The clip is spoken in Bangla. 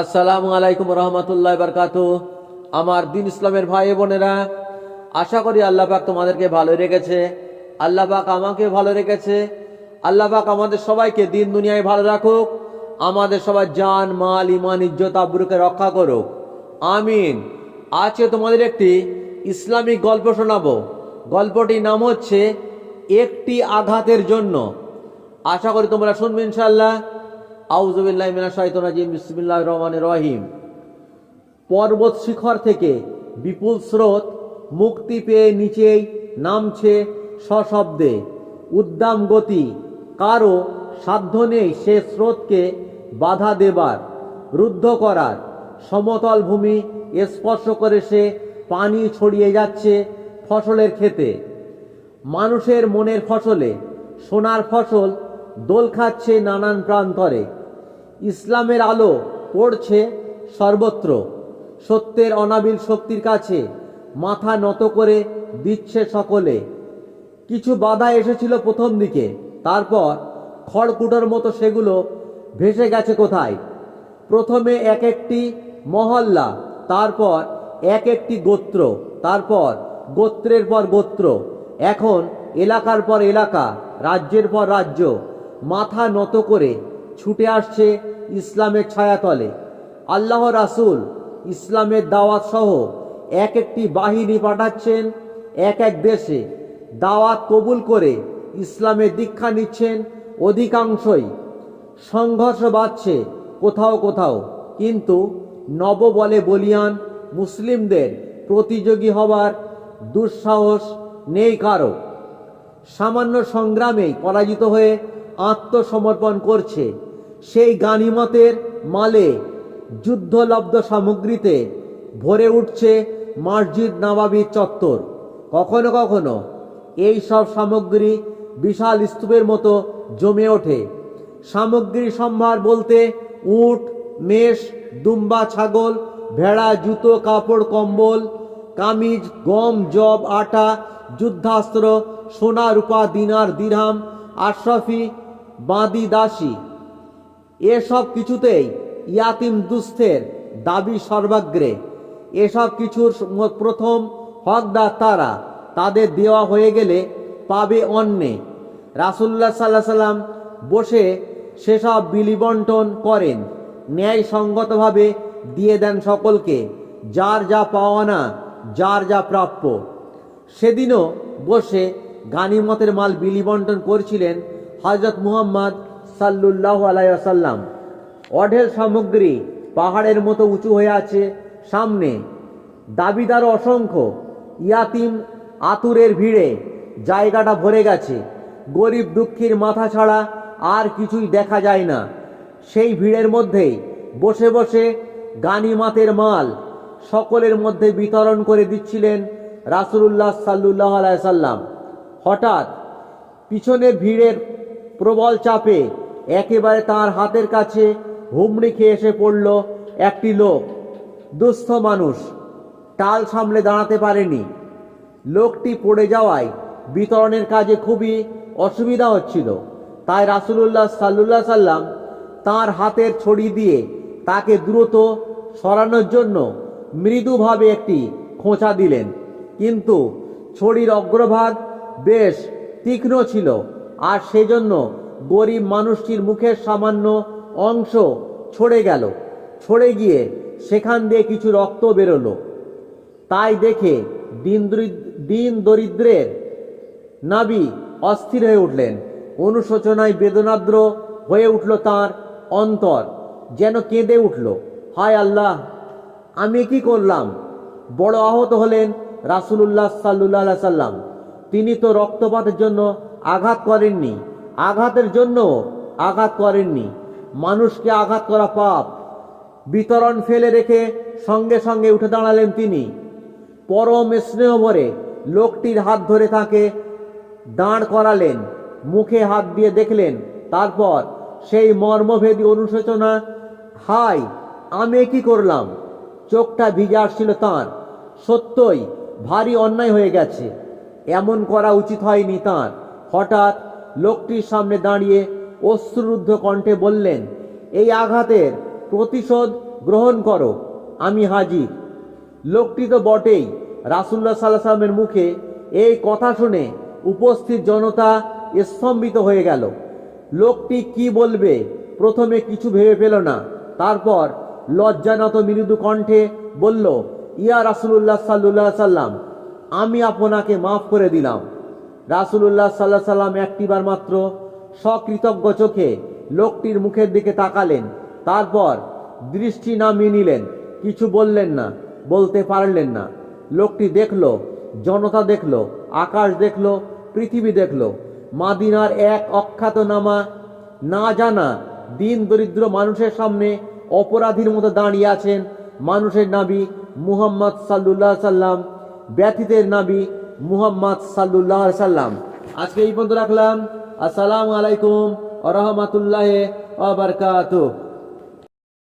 আসসালামু আলাইকুম রহমতুল্লাহ বারকাত। আমার দিন ইসলামের ভাই বোনেরা, আশা করি আল্লাহ পাক তোমাদেরকে ভালো রেখেছে। আল্লাহ পাক আমাকে ভালো রেখেছে। আল্লাহ পাক আমাদের সবাইকে দিন দুনিয়ায় ভালো রাখুক। আমাদের সবার জান, মাল, ইমান, ইজ্জত, আব্রুকে রক্ষা করুক। আমিন। আজকে তোমাদের একটি ইসলামিক গল্প শোনাবো। গল্পটির নাম হচ্ছে, একটি আঘাতের জন্য। আশা করি তোমরা শুনবে ইনশাল্লাহ আউজুবিল্লাহ মিনা শাহিতুন রাজিম বিসমিল্লাহ রহিম। পর্বত শিখর থেকে বিপুল স্রোত, মুক্তি পেয়ে নিচেই নামছে সশব্দে। উদ্দাম গতি, কারও সাধ্য নেই সে স্রোতকে বাধা দেবার, রুদ্ধ করার। সমতল ভূমি স্পর্শ করে সে পানি ছড়িয়ে যাচ্ছে ফসলের ক্ষেতে। মানুষের মনের ফসলে, সোনার ফসল দোল খাচ্ছে নানান প্রান্তরে। ইসলামের আলো পড়ছে সর্বত্র। সত্যের অনাবিল শক্তির কাছে মাথা নত করে দিচ্ছে সকলে। কিছু বাধা এসেছিল প্রথম দিকে, তারপর খড়কুটোর মতো সেগুলো ভেসে গেছে কোথায়? প্রথমে এক একটি মহল্লা, তারপর এক একটি গোত্র, তারপর গোত্রের পর গোত্র। এখন এলাকার পর এলাকা, রাজ্যের পর রাজ্য। মাথা নত করে ছুটে আসছে ইসলামের ছায়াতলে। আল্লাহ রাসুল ইসলামের দাওয়াত সহ এক একটি বাহিনী পাঠাচ্ছেন, এক এক দেশে দাওয়াত কবুল করে ইসলামের দীক্ষা নিচ্ছেন অধিকাংশই। সংঘর্ষ বাড়ছে কোথাও কোথাও, কিন্তু নব বলে বলিয়ান মুসলিমদের প্রতিযোগী হবার দুঃসাহস নেই কারও। সামান্য সংগ্রামেই পরাজিত হয়ে আত্মসমর্পণ করছে। সেই গানিমতের মালে যুদ্ধলব্ধ সামগ্রীতে ভরে উঠছে মসজিদ নবাবির চত্বর। কখনো কখনো এই সব সামগ্রী বিশাল স্তূপের মতো জমে ওঠে। সামগ্রী সম্ভার বলতে উট, মেষ, দুম্বা ছাগল, ভেড়া, জুতো, কাপড়, কম্বল, কামিজ, গম, জব, আটা, যুদ্ধাস্ত্র, সোনা, রূপা, দিনার, দিরহাম, আশরাফি বাঁদি দাসী। এসব কিছুতেই ইয়াতিম দুস্থের দাবি সর্বাগ্রে। এসব কিছুর প্রথম হকদার তারা। তাদের দেওয়া হয়ে গেলে পাবে অন্যে। রাসুল্লাহ সাল্লাহ সাল্লাম বসে সেসব বিলি বন্টন করেন। ন্যায়সঙ্গতভাবে দিয়ে দেন সকলকে। যার যা পাওয়া না যার যা প্রাপ্য। সেদিনও বসে গানিমতের মাল বিলি বন্টন করছিলেন হজরত মুহাম্মদ সাল্লুল্লাহ আলাইসাল্লাম অঢেল সামগ্রী পাহাড়ের মতো উঁচু হয়ে আছে। সামনে দাবিদার অসংখ্য ইয়াতিম আতুরের ভিড়ে জায়গাটা ভরে গেছে। গরিব দুঃখীর মাথা ছাড়া আর কিছুই দেখা যায় না। সেই ভিড়ের মধ্যেই বসে বসে গানিমাতের মাল সকলের মধ্যে বিতরণ করে দিচ্ছিলেন রাসুলুল্লাহ সাল্লুল্লাহ আলাইসাল্লাম হঠাৎ পিছনের ভিড়ের প্রবল চাপে একেবারে তার হাতের কাছে হুমড়ি খেয়ে এসে পড়ল একটি লোক। দুস্থ মানুষ। টাল সামলে দাঁড়াতে পারেনি। লোকটি পড়ে যাওয়ায় বিতরণের কাজে খুবই অসুবিধা হচ্ছিল। তাই রাসুলুল্লাহ সাল্লুল্লাহ সাল্লাম তার হাতের ছড়ি দিয়ে তাকে দ্রুত সরানোর জন্য মৃদুভাবে একটি খোঁচা দিলেন। কিন্তু ছড়ির অগ্রভাগ বেশ তীক্ষ্ণ ছিল। আর সেজন্য গরিব মানুষটির মুখের সামান্য অংশ ছড়ে গেল। ছড়ে গিয়ে সেখান দিয়ে কিছু রক্ত বেরোলো। তাই দেখে দিন দিন দরিদ্রের নাবি অস্থির হয়ে উঠলেন। অনুশোচনায় বেদনাদ্র হয়ে উঠল তার অন্তর, যেন কেঁদে উঠল। হায় আল্লাহ, আমি কি করলাম? বড় আহত হলেন রাসুলুল্লাহ সাল্লুল্লাহ সাল্লাম তিনি তো রক্তপাতের জন্য আঘাত করেননি। আঘাতের জন্য আঘাত করেননি। মানুষকে আঘাত করা পাপ। বিতরণ ফেলে রেখে সঙ্গে সঙ্গে উঠে দাঁড়ালেন তিনি। পরম স্নেহ ভরে লোকটির হাত ধরে তাকে দাঁড় করালেন, মুখে হাত দিয়ে দেখলেন। তারপর সেই মর্মভেদী অনুশোচনা, হাই, আমি কি করলাম? চোখটা ভিজে আসছিল তাঁর। সত্যই ভারী অন্যায় হয়ে গেছে। এমন করা উচিত হয়নি তাঁর। হঠাৎ লোকটির সামনে দাঁড়িয়ে অশ্রুরুদ্ধ কণ্ঠে বললেন, এই আঘাতের প্রতিশোধ গ্রহণ করো, আমি হাজির। লোকটি তো বটেই রাসুল্লাহ সাল্লাহ সাল্লামের মুখে এই কথা শুনে উপস্থিত জনতা স্তম্ভিত হয়ে গেল। লোকটি কি বলবে, প্রথমে কিছু ভেবে পেল না, তারপর লজ্জানত মৃদু কণ্ঠে বলল, ইয়া রাসুলুল্লাহ সাল্লুল্লাহ সাল্লাম আমি আপনাকে মাফ করে দিলাম। রাসুলুল্লাহ সাল্লাহ সাল্লাম একটিবার মাত্র সকৃতজ্ঞ চোখে লোকটির মুখের দিকে তাকালেন। তারপর দৃষ্টি নামিয়ে নিলেন। কিছু বললেন না, বলতে পারলেন না। লোকটি দেখল, জনতা দেখল, আকাশ দেখল, পৃথিবী দেখল। মাদিনার এক অখ্যাত নামা, না জানা দিন দরিদ্র মানুষের সামনে অপরাধীর মতো দাঁড়িয়ে আছেন মানুষের নাবি মুহাম্মদ সাল্লুল্লাহ সাল্লাম ব্যথিতের নাবি মুহাম্মদ সাল্লুল্লাহ সাল্লাম। আজকে এই পর্যন্ত রাখলাম। আসসালামু আলাইকুম আ রহমতুল্লাহ আবরকাত